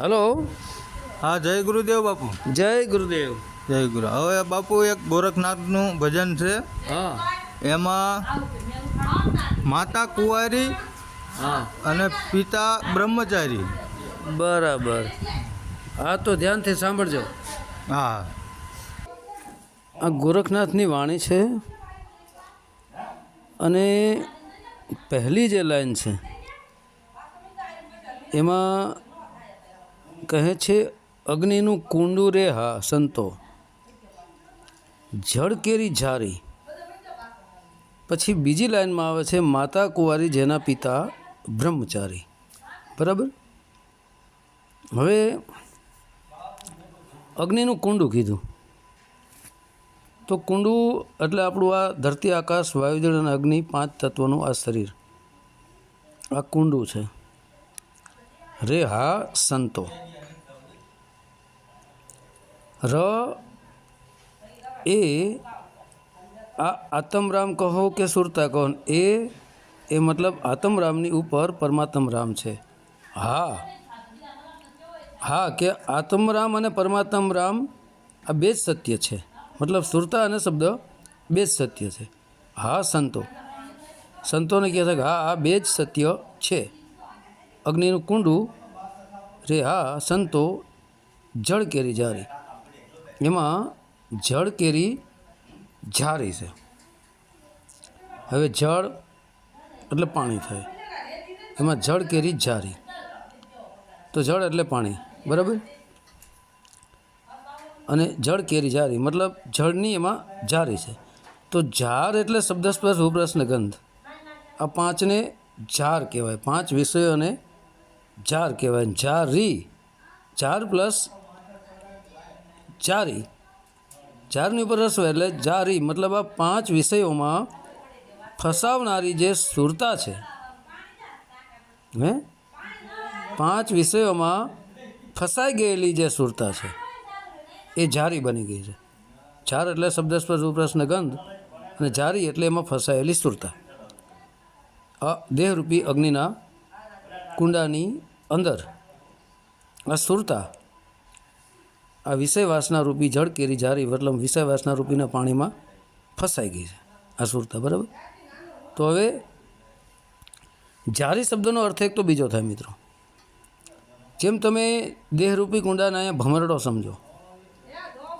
Hello. હા જય ગુરુદેવ બાપુ. જય ગુરુદેવ. જય ગુરુ. હવે બાપુ એક ગોરખનાથનું ભજન છે. હા. એમાં માતા કુંવારી હા. અને પિતા બ્રહ્મચારી. બરાબર. હા તો ધ્યાનથી સાંભળજો. હા. આ ગોરખનાથની વાણી છે અને પહેલી જે લાઈન છે એમાં કહે છે, અગ્નિનું કુંડું રે હા, સંતો. જળ કેરી ઝારી. પછી બીજી લાઈનમાં આવે છે, માતા કુંવારી જેના પિતા બ્રહ્મચારી. બરાબર? હવે અગ્નિનું કુંડું કીધું. તો કુંડું એટલે આપણું આ ધરતી આકાશ, વાયુજળ અને અગ્નિ પાંચ તત્વોનું આ શરીર. આ કુંડું છે. રે હા, સંતો. ર, એ, આ આત્મરામ કહો કે સુરતા કહો? એ એ મતલબ આત્મરામની ઉપર પરમાત્મ રામ છે. હા. હા, કે આત્મરામ અને પરમાત્મ રામ આ બે જ સત્ય છે. મતલબ સુરતા અને શબ્દ બે જ સત્ય છે. હા, સંતો. સંતોને કહે છે કે હા, આ બે જ સત્ય છે. અગ્નિનું કુંડું, રે હા, સંતો જળ કેરી જારી. એમાં જળ કેરી જારી છે. હવે જળ એટલે પાણી થાય. એમાં જળ કેરી જારી. તો જળ એટલે પાણી, બરાબર? અને જળ કેરી ઝારી મતલબ જળની એમાં જારી છે. તો ઝાર એટલે શબ્દ સ્પર્શ ઉપરસ ને ગંધ. આ પાંચને ઝાર કહેવાય. પાંચ વિષયોને ઝાર કહેવાય. ઝારી ઝાર પ્લસ જારી. જારની ઉપર રસ્વ એટલે જારી, મતલબ આ પાંચ વિષયોમાં ફસાવનારી જે સુરતા છે, હે? પાંચ વિષયોમાં ફસાઈ ગયેલી જે સુરતા છે, એ જારી બની ગઈ છે. જાર એટલે શબ્દસ્પર્શ સ્પર્શ ગંધ અને જારી એટલે એમાં ફસાયેલી સુરતા. આ દેહરૂપી અગ્નિના કુંડાની અંદર આ સુરતા આ વિષય વાસના રૂપી જળ કેરી જારી મતલબ વિષય વાસના રૂપીના પાણીમાં ફસાઈ ગઈ છે. અસુરતા બરાબર? તો હવે જારી શબ્દનો અર્થ એક તો બીજો થાય મિત્રો. જેમ તમે દેહરૂપી કુંડાના અહીંયા ભમરડો સમજો.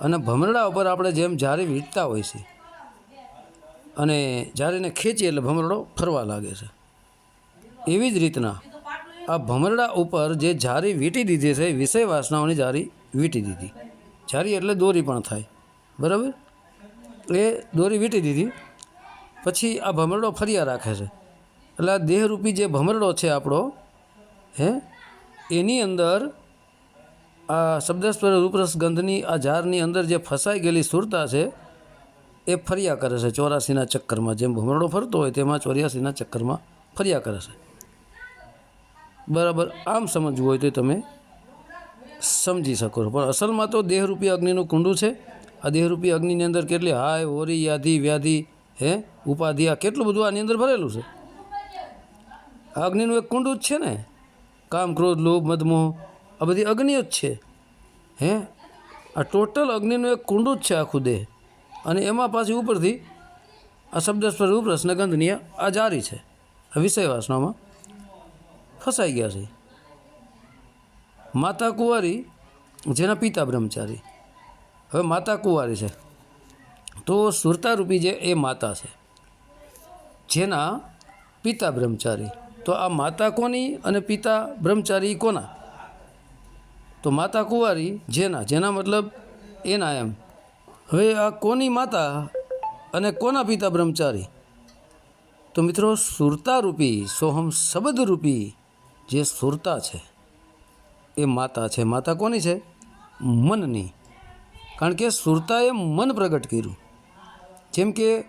અને ભમરડા ઉપર આપણે જેમ જારી વીંટતા હોય છે, અને જારીને ખેંચીએ એટલે ભમરડો ફરવા લાગે છે. એવી જ રીતના આ ભમરડા ઉપર જે જારી વીંટી દીધી છે વિષય વાસનાઓની જારી વીંટી દીધી. જારી એટલે દોરી પણ થાય. બરાબર? એ દોરી વીંટી દીધી. પછી આ ભમરડો ફર્યા રાખે છે. એટલે આ દેહરૂપી જે ભમરડો છે આપણો, હે, એની અંદર આ શબ્દસ્વર રૂપરસ ગંધની આ જારની અંદર જે ફસાઈ ગયેલી સુરતા છે, એ ફર્યા કરે છે ચોરાસીના ચક્કરમાં. જેમ ભમરડો ફરતો હોય તેમાં ચોર્યાસીના ચક્કરમાં ફર્યા કરે છે. બરાબર? આમ સમજવું હોય તો તમે સમજી શકો છો. પણ અસલમાં તો દેહરૂપી અગ્નિનું કુંડું છે. આ દેહરૂપી અગ્નિની અંદર કેટલી હાય, હોરી, યાધિ, વ્યાધિ, હે, ઉપાધિ, આ કેટલું બધું આની અંદર ભરેલું છે? આ અગ્નિનું એક કુંડું જ છે ને? કામ, ક્રોધ, લોભ મધમોહ આ બધી અગ્નિ જ છે. હે? આ ટોટલ અગ્નિનું એક કુંડું જ છે આખું દેહ. અને એમાં પાછી ઉપરથી આ શબ્દ સ્પર્શ ઉપરસ ને ગંધની આ જારી છે વિષય વાસનામાં ફસાઈ ગયા છે. માતા કુંવારી, જેના પિતા બ્રહ્મચારી. હવે માતા કુંવારી છે. તો સુરતારૂપી જે એ માતા છે. જેના પિતા બ્રહ્મચારી. તો આ માતા કોની અને પિતા બ્રહ્મચારી કોના? તો માતા કુંવારી જેના? જેના મતલબ એના એમ. હવે આ કોની માતા અને કોના પિતા બ્રહ્મચારી? તો મિત્રો સુરતારૂપી, સોહમ શબ્દરૂપી જે સુરતા છે. એ માતા છે. માતા કોની છે? મનની. કારણ કે સુરતાએ મન પ્રગટ કર્યું. જેમ કે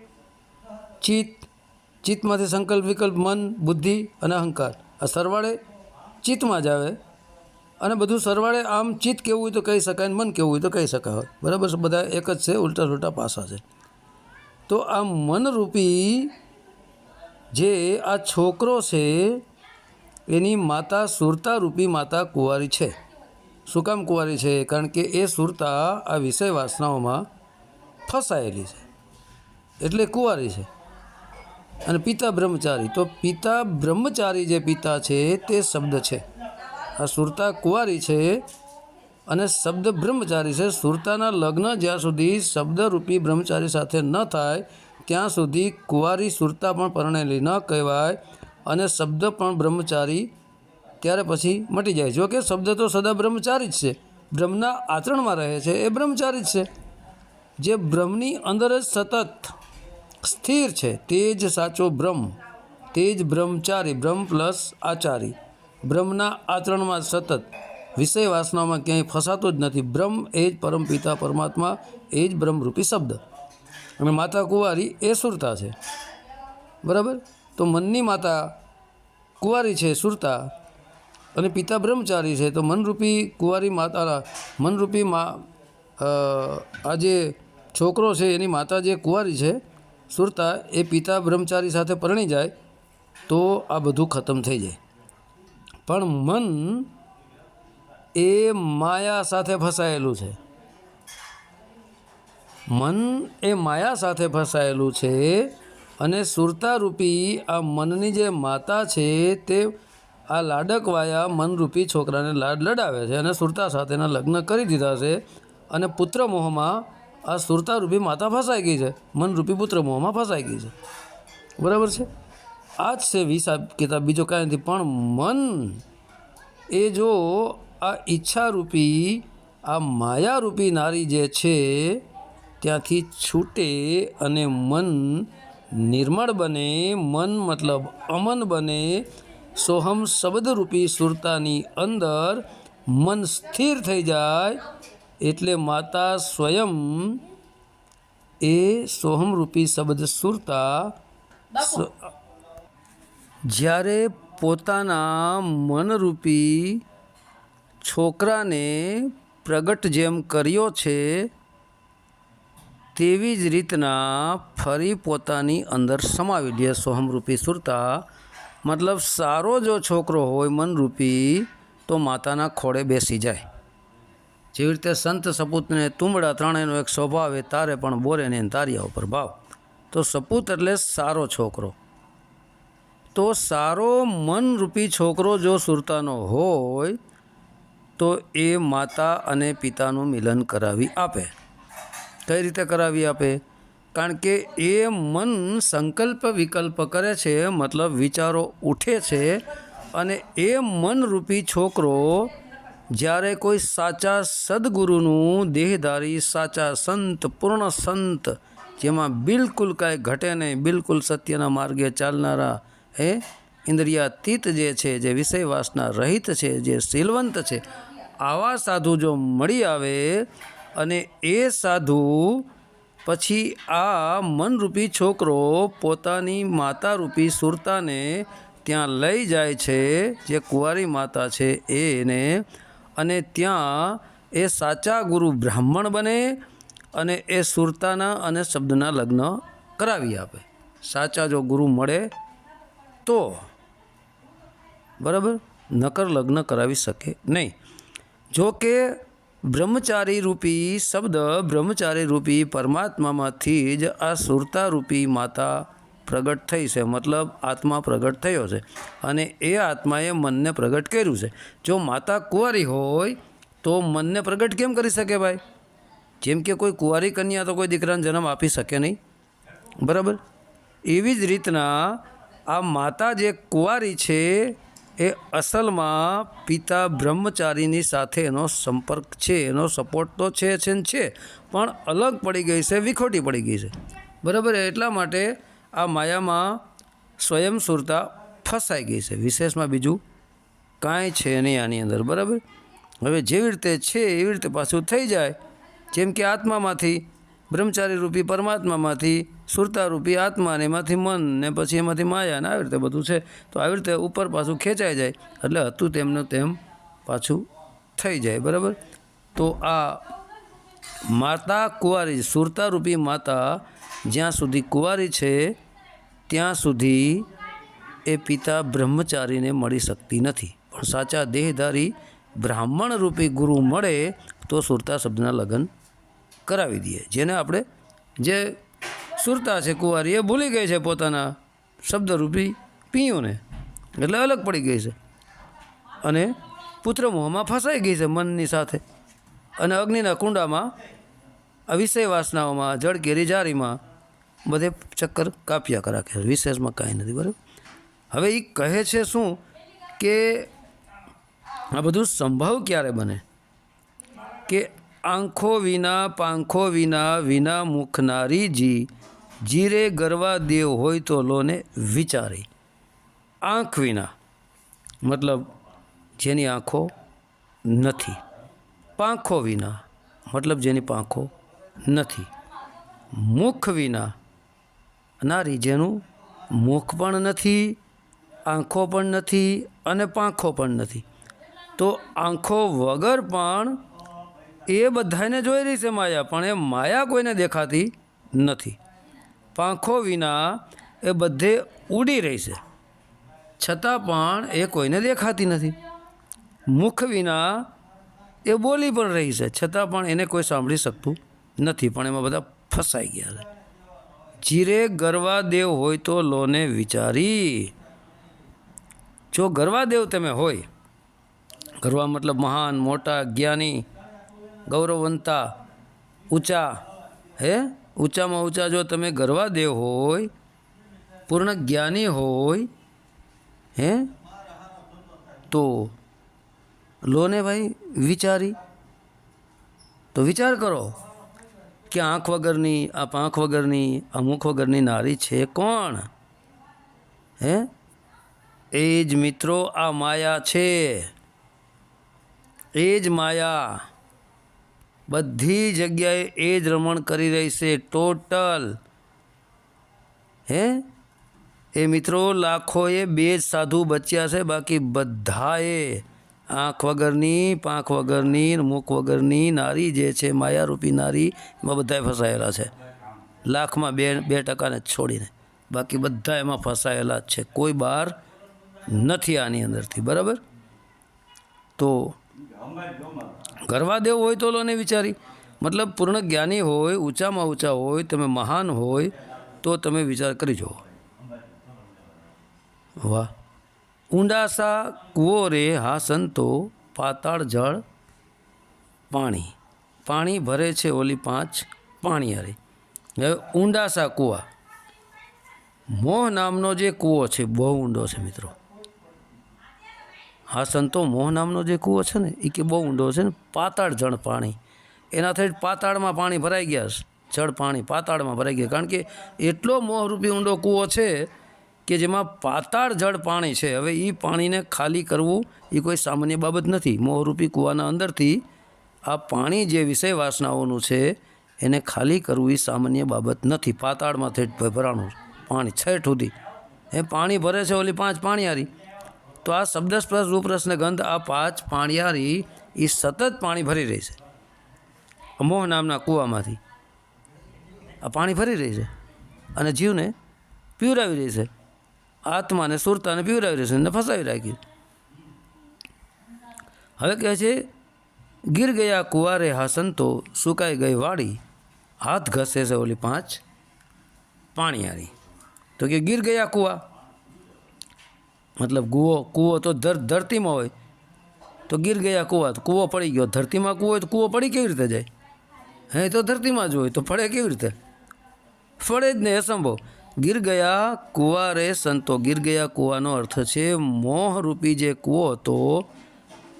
ચિત્ત, ચિત્તમાંથી સંકલ્પ, વિકલ્પ, મન, બુદ્ધિ અને અહંકાર. આ સરવાળે ચિત્તમાં જ આવે. અને બધું સરવાળે આમ ચિત્ત કેવું હોય તો કહી શકાય મન કેવું હોય તો કહી શકાય. બરાબર બધા એક જ છે, ઉલટા ઉલટા પાસા છે. તો આ મનરૂપી જે આ છોકરો છે એની માતા સુરતા રૂપી માતા કુંવારી છે. શું કામ કુંવારી છે? કારણ કે એ સુરતા આ વિષય વાસનાઓમાં ફસાયેલી છે. એટલે કુંવારી છે. અને પિતા બ્રહ્મચારી. તો પિતા બ્રહ્મચારી જે પિતા છે તે શબ્દ છે. આ સુરતા કુંવારી છે અને શબ્દ બ્રહ્મચારી છે. સુરતાના લગ્ન જ્યાં સુધી શબ્દરૂપી બ્રહ્મચારી સાથે ન થાય, ત્યાં સુધી કુંવારી સુરતા પણ પરણેલી ન કહેવાય. અને શબ્દ પણ બ્રહ્મચારી ત્યારે પછી મટી જાય. જો કે શબ્દ તો સદા બ્રહ્મચારી જ છે. બ્રહ્મના આચરણમાં રહે છે, એ બ્રહ્મચારી જ છે. જે બ્રહ્મની અંદર જ સતત સ્થિર છે, તે જ સાચો બ્રહ્મ, તે જ બ્રહ્મચારી, બ્રહ્મ પ્લસ આચારી. બ્રહ્મના આચરણમાં સતત વિષય વાસનામાં ક્યાંય ફસાતો જ નથી. બ્રહ્મ એ જ પરમપિતા પરમાત્મા, એ જ બ્રહ્મરૂપી શબ્દ. અને માતા કુંવારી એ સુરતા છે. બરાબર? તો મનની માતા કુંવારી છે, સુરતા, અને પિતા બ્રહ્મચારી છે, તો મનરૂપી કુંવારી માતા મનરૂપી મા આ જે છોકરો છે, એની માતા જે કુંવારી છે, સુરતા, એ પિતા બ્રહ્મચારી સાથે પરણી જાય, તો આ બધું ખતમ થઈ જાય. પણ મન એ માયા સાથે ફસાયેલું છે. મન એ માયા સાથે ફસાયેલું છે અને સુરતારૂપી આ મનની જે માતા છે તે આ લાડકવાયા મનરૂપી છોકરાને લાડ લડાવે છે અને સુરતા સાથેના લગ્ન કરી દીધા છે અને પુત્ર મોહમાં આ સુરતારૂપી માતા ફસાઈ ગઈ છે. મનરૂપી પુત્ર મોહમાં ફસાઈ ગઈ છે. બરાબર છે? આ જ છે હિસાબ કિતાબ. બીજો કાંઈ નથી, પણ મન એ જો આ ઈચ્છારૂપી, આ માયારૂપી નારી જે છે, ત્યાંથી છૂટે અને મન નિર્મળ બને, મન મતલબ અમન બને, સોહમ શબ્દરૂપી સુરતાની અંદર મન સ્થિર થઈ જાય એટલે માતા સ્વયં એ સોહમરૂપી શબ્દ સુરતા જ્યારે પોતાના મનરૂપી છોકરાને પ્રગટ જેમ કર્યો છે તેવી જ રીતના ફરી પોતાની અંદર સમાવી લે સોહમરૂપી સુરતા. મતલબ સારો જો છોકરો હોય મનરૂપી, તો માતાના ખોળે બેસી જાય. જેવી રીતે સંત સપૂતને તુંબડા ત્રણેયનો એક સ્વભાવ એ તારે પણ બોરે ને તારિયા ઉપર ભાવ. તો સપૂત એટલે સારો છોકરો. તો સારો મનરૂપી છોકરો જો સુરતાનો હોય, તો એ માતા અને પિતાનું મિલન કરાવી આપે. કઈ રીતે કરાવી આપે? કારણ કે એ મન સંકલ્પ વિકલ્પ કરે છે, મતલબ વિચારો ઉઠે છે અને એ મનરૂપી છોકરો જ્યારે કોઈ સાચા સદગુરુનું દેહધારી, સાચા સંત, પૂર્ણ સંત, જેમાં બિલકુલ કાંઈ ઘટે નહીં, બિલકુલ સત્યના માર્ગે ચાલનારા, હે? ઇન્દ્રિયાતીત જે છે, જે વિષય વાસના રહિત છે, જે શીલવંત છે, આવા સાધુ જો મળી આવે અને એ સાધુ પછી આ મનરૂપી છોકરો પોતાની માતારૂપી સુરતાને ત્યાં લઈ જાય છે, જે કુંવારી માતા છે એને. અને ત્યાં એ સાચા ગુરુ બ્રાહ્મણ બને અને એ સુરતાના અને શબ્દના લગ્ન કરાવી આપે. સાચા જો ગુરુ મળે તો બરાબર? નકર લગ્ન કરાવી શકે નહીં. જો કે બ્રહ્મચારી રૂપી શબ્દ બ્રહ્મચારી રૂપી પરમાત્મામાંથી જ આ સુરતા રૂપી માતા પ્રગટ થઈ છે. મતલબ આત્મા પ્રગટ થયો છે અને એ આત્માએ મનને પ્રગટ કર્યું છે. જો માતા કુંવારી હોય તો મનને પ્રગટ કેમ કરી શકે ભાઈ? જેમ કે કોઈ કુંવારી કન્યા તો કોઈ દીકરાને જન્મ આપી શકે નહીં. બરાબર? એવી જ રીતના આ માતા જે કુંવારી છે એ અસલમાં પિતા બ્રહ્મચારીની સાથે એનો સંપર્ક છે, એનો સપોર્ટ તો છે છે ને છે, પણ અલગ પડી ગઈ છે, વિખોટી પડી ગઈ છે. બરાબર? એટલા માટે આ માયામાં સ્વયંસુરતા ફસાઈ ગઈ છે. વિશેષમાં બીજું કાંઈ છે નહીં આની અંદર. બરાબર? હવે જેવી રીતે છે, એવી રીતે પાછું થઈ જાય. જેમ કે આત્મામાંથી બ્રહ્મચારી રૂપી પરમાત્મામાંથી સુરતા રૂપી આત્મા ને એમાંથી મન ને પછી એમાંથી માયા ને આવી રીતે બધું છે, તો આવી રીતે ઉપર પાછું ખેંચાઈ જાય, એટલે હતું તેમનું તેમ પાછું થઈ જાય, બરાબર? તો આ માતા કુંવારી સુરતા રૂપી માતા જ્યાં સુધી કુંવારી છે, ત્યાં સુધી એ પિતા બ્રહ્મચારીને મળી શકતી નથી. પણ સાચા દેહધારી બ્રાહ્મણ રૂપી ગુરુ મળે, તો સુરતા શબ્દના લગ્ન કરાવી દઈએ. જેને આપણે જે સુરતા છે કુંવારી. એ ભૂલી ગઈ છે પોતાના શબ્દરૂપી પિયુંને. એટલે અલગ પડી ગઈ છે. અને પુત્ર મોહમાં ફસાઈ ગઈ છે મનની સાથે. અને અગ્નિના કુંડામાં, આ વિષય વાસનાઓમાં જળકેરી જારીમાં બધે ચક્કર કાપ્યા કરા કે વિશેષમાં કાંઈ નથી, બરાબર? હવે એ કહે છે શું કે આ બધું સંભવ ક્યારે બને? કે આંખો વિના, પાંખો વિના વિના મુખનારી જી જીરે ગરવા દેવ હોય તો લોને વિચારી. આંખ વિના. મતલબ જેની આંખો નથી. પાંખો વિના. મતલબ જેની પાંખો નથી. મુખ વિના. નારી જેનું મુખ પણ નથી, આંખો પણ નથી અને પાંખો પણ નથી. તો આંખો વગર પણ એ બધાને જોઈ રહી છે માયા, પણ એ માયા કોઈને દેખાતી નથી. પાંખો વિના એ બધે ઉડી રહી છે. છતાં પણ એ કોઈને દેખાતી નથી. મુખ વિના એ બોલી પણ રહી છે. છતાં પણ એને કોઈ સાંભળી શકતું નથી. પણ એમાં બધા ફસાઈ ગયા છે. જીરે ગરવા દેવ હોય તો લોને વિચારી. જો ગરવા દેવ તમે હોય, ગરવા મતલબ મહાન, મોટા, જ્ઞાની, ગૌરવવંતા, ઊંચા, હે? ઊંચામાં ઊંચા જો તમે ગરવા દેવ હોય, પૂર્ણ જ્ઞાની હોય, હે? તો લો ને ભાઈ વિચારી. તો વિચાર કરો કે આંખ વગરની આ પાંખ વગરની આ મુખ વગરની નારી છે કોણ? હે? એ જ મિત્રો આ માયા છે. એ જ માયા. બધી જગ્યાએ એ જ રમણ કરી રહી છે. ટોટલ. હે? એ મિત્રો, લાખોએ બે જ સાધુ બચ્યા છે, બાકી બધાએ આંખ વગરની, પાંખ વગરની, મુખ વગરની, નારી જે છે, માયારૂપી નારી, એમાં બધાએ ફસાયેલા છે. લાખમાં બે બે ટકાને છોડીને. બાકી બધા એમાં ફસાયેલા જ છે. કોઈ બહાર નથી આની અંદરથી, બરાબર? તો ગરવા દેવું હોય તો લોને વિચારી. મતલબ પૂર્ણ જ્ઞાની હોય, ઊંચામાં ઊંચા હોય, તમે મહાન હોય, તો તમે વિચાર કરી જુઓ. વાહ. ઊંડાસા કૂવો રે હા સંતો, પાતાળ જળ પાણી. પાણી ભરે છે ઓલી પાંચ પાણીયારી હવે ઊંડાસા કૂવા. મોહ નામનો જે કૂવો છે, બહુ ઊંડો છે મિત્રો. હા, સંતો, મોહ નામનો જે કૂવો છે ને એ કે બહુ ઊંડો છે ને, પાતાળ જળ પાણી. એનાથી પાતાળમાં પાણી ભરાઈ ગયા છે. જળ પાણી પાતાળમાં ભરાઈ ગયા. કારણ કે એટલો મોહરૂપી ઊંડો કૂવો છે કે જેમાં પાતાળ જળ પાણી છે. હવે એ પાણીને ખાલી કરવું એ કોઈ સામાન્ય બાબત નથી. મોહરૂપી કૂવાના અંદરથી આ પાણી જે વિષય વાસનાઓનું છે, એને ખાલી કરવું એ સામાન્ય બાબત નથી. પાતાળમાં ઠેઠ ભરાણું પાણી છેઠ સુધી. એ પાણી ભરે છે ઓલી પાંચ પાણીયારી. તો આ શબ્દ સ્પર્શ રૂપરસ ને ગંધ આ પાંચ પાણિયારી એ સતત પાણી ભરી રહી છે. અમોહ નામના કૂવામાંથી. આ પાણી ભરી રહી છે અને જીવને પીવરાવી રહી છે. આત્માને, સુરતાને પીવરાવી રહી છે અને ફસાવી રાખી હવે કહે છે, ગીર ગયા કુવારે હા સંતો સુકાઈ ગઈ વાડી. હાથ ઘસે છે ઓલી પાંચ પાણીયારી. તો કે ગીર ગયા કૂવા? મતલબ કૂવો કૂવો તો ધર, ધરતીમાં હોય. તો ગીર ગયા કૂવા, તો કૂવો પડી ગયો. ધરતીમાં કૂવો હોય તો કૂવો પડી કેવી રીતે જાય? હે, તો ધરતીમાં જ હોય, તો પડે કેવી રીતે? ફળે જ નહીં અસંભવ ગીર ગયા કૂવા રે સંતો. ગીર ગયા કૂવાનો અર્થ છે, મોહરૂપી જે કૂવો હતો,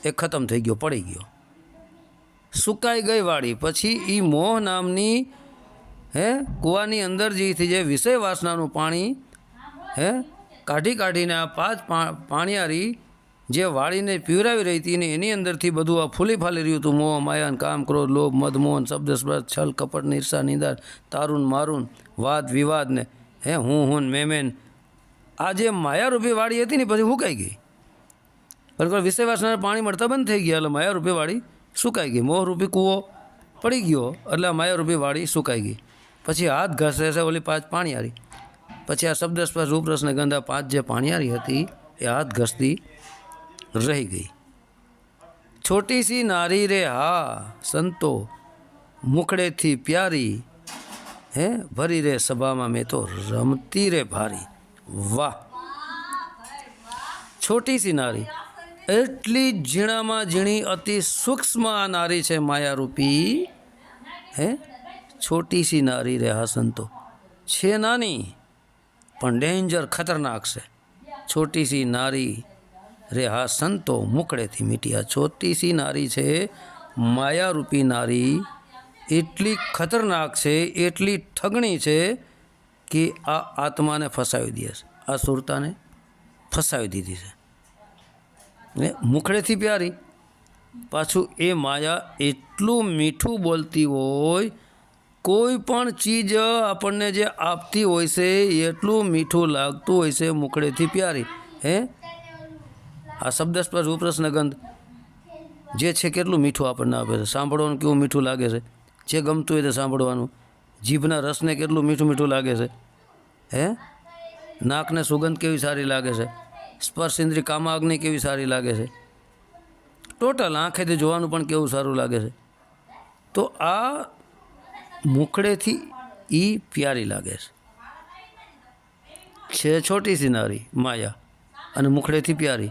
એ ખતમ થઈ ગયો, પડી ગયો. સુકાઈ ગઈ વાળી પછી એ મોહ નામની, હે, કૂવાની અંદર જેથી જે વિષય વાસનાનું પાણી, હે કાઢી કાઢીને આ પાંચ પાણીયારી જે વાળીને પીવરાવી રહી હતી ને એની અંદરથી બધું આ ફૂલી ફાલી રહ્યું હતું. મોહ માયાન કામ, ક્રોધ, લોભ મધમોહન શબ્દ, સ્પર્શ, છલ, કપટ, નિરસા નિંદાર તારુન મારુન વાદ વિવાદને હે, હું હું મેં મેન આ જે માયારૂપી વાળી હતી ને પછી હુકાઈ ગઈ. બરાબર વિષયવાસના પાણી મળતા બંધ થઈ ગયા એટલે માયારૂપી વાળી સુકાઈ ગઈ. મોહરૂપી કૂવો પડી ગયો એટલે આ માયારૂપી વાળી સુકાઈ ગઈ. પછી હાથ ઘસે છે ઓલી પાંચ પાણી પાણીયારી. પછી આ શબ્દ સ્પર્શ રૂપરસ ને ગંધા પાંચ જે પાણિયારી હતી, એ હાથ ઘસતી રહી ગઈ. છોટી સી નારી રે હા, સંતો મુખડેથી પ્યારી, હે, ભરી રે સભામાં મેં તો રમતી રે ભારી. વાહ! છોટી સી નારી, એટલી ઝીણામાં ઝીણી, અતિ સૂક્ષ્મ આ નારી છે માયારૂપી. હે છોટી સી નારી રે હા, સંતો. છે નાની પણ ડેન્જર ખતરનાક છે. છોટી સી નારી રે હા સંતો મુકડેથી મીટી આ છોટી સી નારી છે, માયારૂપી નારી. એટલી ખતરનાક છે, એટલી ઠગણી છે કે આ આત્માને ફસાવી દે છે. આ સુરતાને ફસાવી દીધી છે. ને મુખડેથી પ્યારી. પાછું એ માયા એટલું મીઠું બોલતી હોય કોઈ પણ ચીજ આપણને જે આપતી હોય છે એટલું મીઠું લાગતું હોય છે મુખડેથી પ્યારી. હે? આ શબ્દ સ્પર્શ ઉપરસન ગંધ જે છે કેટલું મીઠું આપણને આપે છે. સાંભળવાનું કેવું મીઠું લાગે છે? જે ગમતું હોય તે સાંભળવાનું. જીભના રસને કેટલું મીઠું મીઠું લાગે છે? હે? નાકને સુગંધ કેવી સારી લાગે છે? સ્પર્શ ઇન્દ્રિય કામાગ્નિ કેવી સારી લાગે છે? ટોટલ આંખેથી જોવાનું પણ કેવું સારું લાગે છે? તો આ મુખડેથી એ પ્યારી લાગે છે. છે છોટી સી નારી માયા, અને મુખડેથી પ્યારી.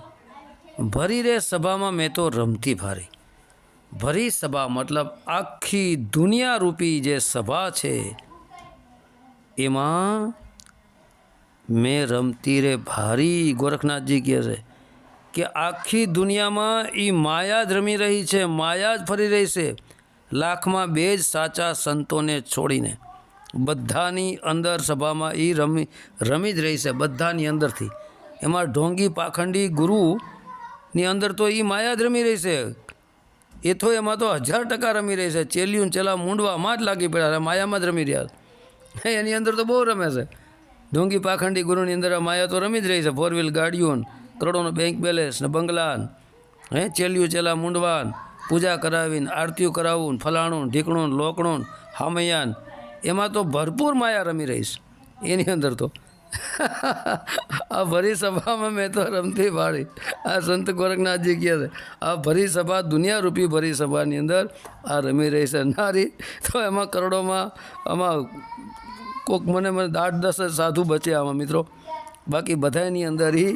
ભરી રે સભામાં મેં તો રમતી ભારી. ભરી સભા, મતલબ આખી દુનિયા રૂપી જે સભા છે, એમાં મેં રમતી રે ભારી. ગોરખનાથજી કહે છે કે આખી દુનિયામાં એ માયા જ રમી રહી છે, માયા જ ફરી રહી છે. લાખમાં બે જ સાચા સંતોને છોડીને બધાની અંદર સભામાં એ રમી રમી જ રહી છે બધાની અંદરથી. એમાં ઢોંગી પાખંડી ગુરુની અંદર તો એ માયા જ રમી રહી છે. એ તો એમાં તો હજાર ટકા રમી રહી છે. ચેલિયું ચેલા મૂંડવામાં જ લાગી પડ્યા છે, માયામાં જ રમી રહ્યા એની અંદર તો બહુ રમે છે. ઢોંગી પાખંડી ગુરુની અંદર આ માયા તો રમી જ રહી છે. ફોર વ્હીલ ગાડીઓને, કરોડોનો બેંક બેલેન્સ ને બંગલાન, હે, ચેલિયું ચેલા મૂંડવાન પૂજા કરાવીને, આરતીઓ કરાવવું, ફલાણું, ઢીકણું, લોકણું, હામૈયાન, એમાં તો ભરપૂર માયા રમી રહીશ એની અંદર તો. આ ભરી સભામાં મેં તો રમતી વાળી. આ સંત ગોરખનાથજી કહે છે. આ ભરી સભા દુનિયારૂપી ભરી સભાની અંદર આ રમી રહી છે. નારી, તો એમાં કરોડોમાં આમાં કોક મને મને આઠ દસ સાધુ બચે આમાં મિત્રો. બાકી બધાની અંદર એ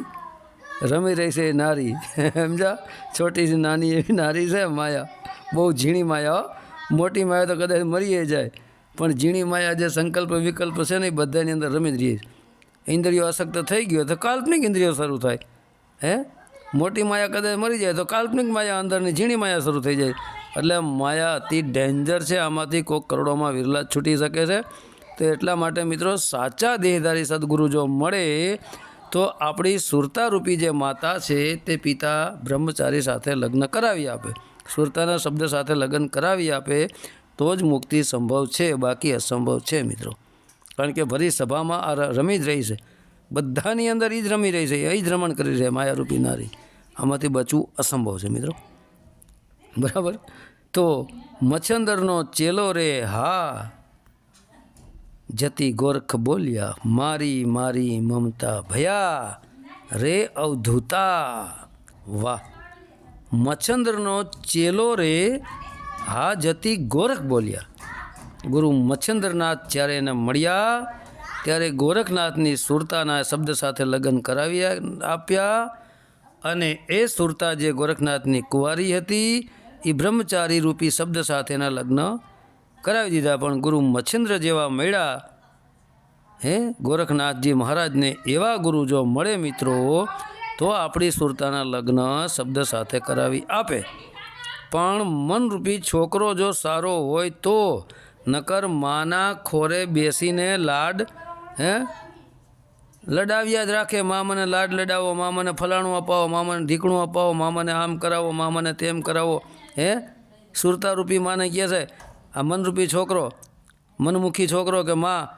રમી રહી છે એ નારી. સમજા? છોટી છે નાની એવી નારી છે, માયા. બહુ ઝીણી માયા મોટી માયા તો કદાચ મરીએ જાય. પણ ઝીણી માયા જે સંકલ્પ વિકલ્પ છે ને એ બધાની અંદર રમી જ રહી છે. ઇન્દ્રિયો અશક્ત થઈ ગયો તો કાલ્પનિક ઇન્દ્રિયો શરૂ થાય. હે? મોટી માયા કદાચ મરી જાય તો કાલ્પનિક માયા અંદરની ઝીણી માયા શરૂ થઈ જાય. એટલે માયા અતિ ડેન્જર છે, આમાંથી કોઈક કરોડોમાં વિરલા છૂટી શકે છે. તો એટલા માટે મિત્રો સાચા દેહધારી સદગુરુ જો મળે તો આપણી સુરતારૂપી જે માતા છે, તે પિતા બ્રહ્મચારી સાથે લગ્ન કરાવી આપે. સુરતાના શબ્દ સાથે લગ્ન કરાવી આપે, તો જ મુક્તિ સંભવ છે, બાકી અસંભવ છે મિત્રો. કારણ કે ભરી સભામાં આ રમી જ રહી છે. બધાની અંદર એ જ રમી રહી છે એ જ રમણ કરી છે માયારૂપી નારી. આમાંથી બચવું અસંભવ છે મિત્રો. બરાબર? તો મચ્છંદરનો ચેલો રે, હા જતી ગોરખ બોલ્યા, મારી મારી મમતા ભયા, રે અવધૂતા, વાહ. મચ્છંદ્રનો ચેલો રે, હા, જતી ગોરખ બોલ્યા. ગુરુ મચ્છંદ્રનાથ જ્યારે એને મળ્યા, ત્યારે ગોરખનાથની સુરતાના શબ્દ સાથે લગ્ન કરાવી આપ્યા અને એ સુરતા જે ગોરખનાથની કુંવારી હતી, એ બ્રહ્મચારી રૂપી શબ્દ સાથેના લગ્ન કરાવી દીધા, પણ ગુરુ મચ્છિન્દ્ર જેવા મળ્યા. હે, ગોરખનાથજી મહારાજને એવા ગુરુ જો મળે મિત્રો, તો આપણી સુરતાના લગ્ન શબ્દ સાથે કરાવી આપે. પણ મનરૂપી છોકરો જો સારો હોય તો નકર માના ખોરે બેસીને લાડ, હે, લડાવ્યા જ રાખે. મામાને લાડ લડાવો, મામાને ફલાણું અપાવો, મામાને ઢીકણું અપાવો, મામાને આમ કરાવો, મામાને તેમ કરાવો. હે, સુરતારૂપી માને કહે છે આ મનરૂપી છોકરો, મનમુખી છોકરો કે માં,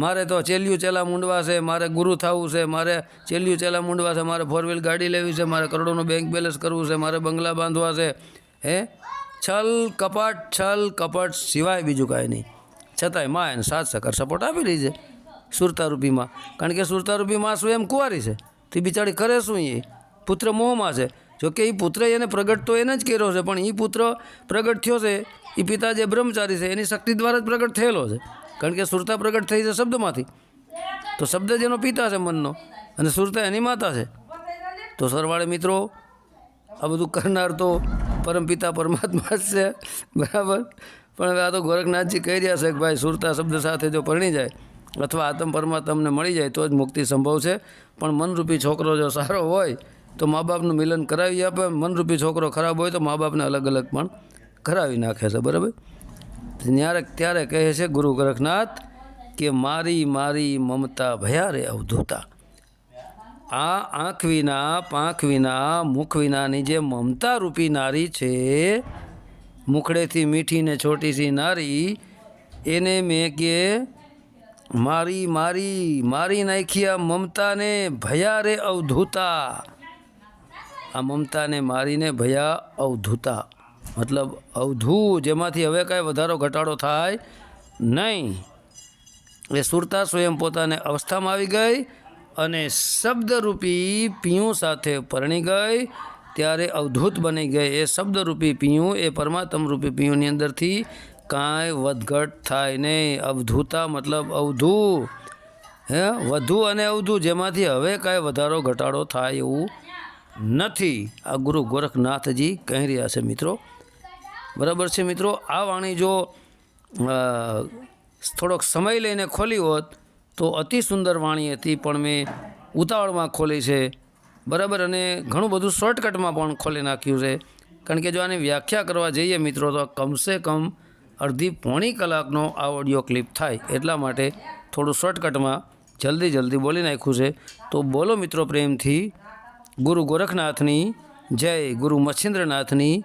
મારે તો ચેલિયું ચેલા મૂંડવા છે, મારે ગુરુ થવું છે, મારે ચેલિયું ચેલા મૂંડવા છે, મારે ફોર વ્હીલ ગાડી લેવી છે, મારે કરોડોનું બેંક બેલેન્સ કરવું છે, મારે બંગલા બાંધવા છે, હે? છલ કપટ છલ કપટ સિવાય બીજું કાંઈ નહીં. છતાંયમાં એને સાત સકર સપોર્ટ આપી છે, સુરતારૂપીમાં. કારણ કે સુરતારૂપી માં એમ કુંવારી છે? તે બિચારી કરે શું એ પુત્ર મોહમાં છે. જોકે એ પુત્ર એને પ્રગટ તો એને જ કર્યો છે, પણ એ પુત્ર પ્રગટ થયો છે એ પિતા જે બ્રહ્મચારી છે, એની શક્તિ દ્વારા જ પ્રગટ થયેલો છે. કારણ કે સુરતા પ્રગટ થઈ છે શબ્દમાંથી. તો શબ્દ જેનો પિતા છે મનનો, અને સુરતા એની માતા છે. તો સરવાળે મિત્રો, આ બધું કરનાર તો પરમપિતા પરમાત્મા જ છે. બરાબર? પણ હવે આ તો ગોરખનાથજી કહી રહ્યા છે કે ભાઈ, સુરતા શબ્દ સાથે જો પરણી જાય, અથવા આતમ પરમાત્મને મળી જાય, તો જ મુક્તિ સંભવ છે. પણ મનરૂપી છોકરો જો સારો હોય, તો મા બાપનું મિલન કરાવી આપે. મનરૂપી છોકરો ખરાબ હોય, તો મા બાપને અલગ અલગ પણ કરાવી નાખે છે, બરાબર? ત્યારે ત્યારે કહે છે ગુરુ ગોરખનાથ કે મારી મારી મમતા ભયારે અવધૂતા. આ આંખ વિના, પાંખ વિના, મુખ વિનાની જે મમતા રૂપી નારી છે, મુખડેથી મીઠી ને છોટી સી નારી, એને મેં કે મારી મારી મારી નાખ્યા મમતાને ભયા રે અવધૂતા. આ મમતાને મારીને ભયા અવધૂતા. મતલબ અવધૂ જેમાંથી હવે કાંઈ વધારો ઘટાડો થાય નહીં. એ સુરતા સ્વયં પોતાને અવસ્થામાં આવી ગઈ અને શબ્દરૂપી પીયું સાથે પરણી ગઈ. ત્યારે અવધૂત બની ગઈ. એ શબ્દરૂપી પીયું, એ પરમાત્મરૂપી પીયુંની અંદરથી કાંઈ વધઘટ થાય નહીં. અવધૂતા મતલબ અવધૂ. હે? વધુ અને અવધુ જેમાંથી હવે કાંઈ વધારો ઘટાડો થાય એવું નથી. આ ગુરુ ગોરખનાથજી કહી રહ્યા છે મિત્રો. બરાબર છે મિત્રો? આ વાણી જો થોડોક સમય લઈને ખોલી હોત, તો અતિ સુંદર વાણી હતી, પણ મેં ઉતાવળમાં ખોલી છે. બરાબર? અને ઘણું બધું શોર્ટકટમાં પણ ખોલી નાખ્યું છે. કારણ કે જો આની વ્યાખ્યા કરવા જઈએ મિત્રો, તો કમસે કમ અડધી પોણી કલાકનો આ ઓડિયો ક્લિપ થાય. એટલા માટે થોડું શોર્ટકટમાં જલ્દી જલ્દી બોલી નાખ્યું છે. તો બોલો મિત્રો પ્રેમથી. ગુરુ ગોરખનાથની જય, ગુરુ મચ્છિન્દ્રનાથની